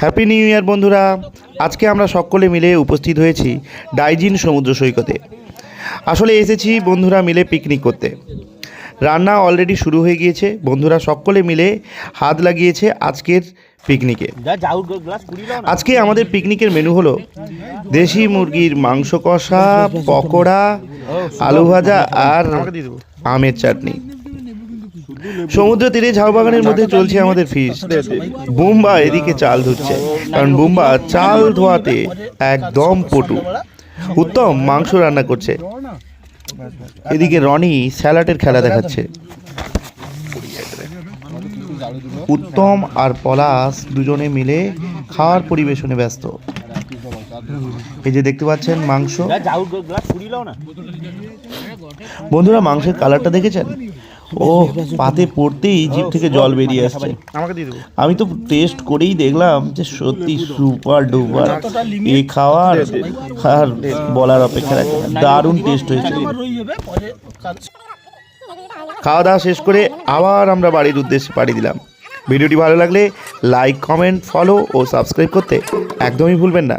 Happy new year বন্ধুরা। আজকে আমরা সকলে মিলে উপস্থিত হয়েছি ডাইজিন সমুদ্র সৈকতে। আসলে এসেছি বন্ধুরা মিলে পিকনিক করতে। রান্না অলরেডি শুরু হয়ে গিয়েছে। বন্ধুরা সকলে মিলে হাত লাগিয়েছে আজকের পিকনিকে আজকে আমাদের পিকনিকের মেনু হলো দেশি মুরগির মাংস কষা পকোড়া আলু ভাজা আর আমের চাটনি। সমুদ্র তীরে ঝাউ বাগানের মধ্যে চলছে আমাদের ফিস বুম্বা এদিকে চাল ধুচ্ছে কারণ বুম্বা চাল ধোয়াতে একদম পটু। উত্তম মাংস রান্না করছে। এদিকে রনি স্যালাডের খেলা দেখাচ্ছে। উত্তম আর পলাশ দুজনে মিলে খাওয়ার পরিবেশনে ব্যস্ত। এই যে দেখতে পাচ্ছেন মাংস। বন্ধুরা মাংসের কালারটা দেখেছেন? ও পাতে পড়তেই জিভ থেকে জল বেরিয়ে আসছে। আমি তো টেস্ট করেই দেখলাম যে সত্যি সুপার ডুপার এ খাওয়ার আর বলার অপেক্ষা রাখে দারুণ টেস্ট হয়েছে। খাওয়া দাওয়া শেষ করে আবার আমরা বাড়ির উদ্দেশ্যে পাড়ি দিলাম। ভিডিওটি ভালো লাগলে লাইক কমেন্ট ফলো ও সাবস্ক্রাইব করতে একদমই ভুলবেন না।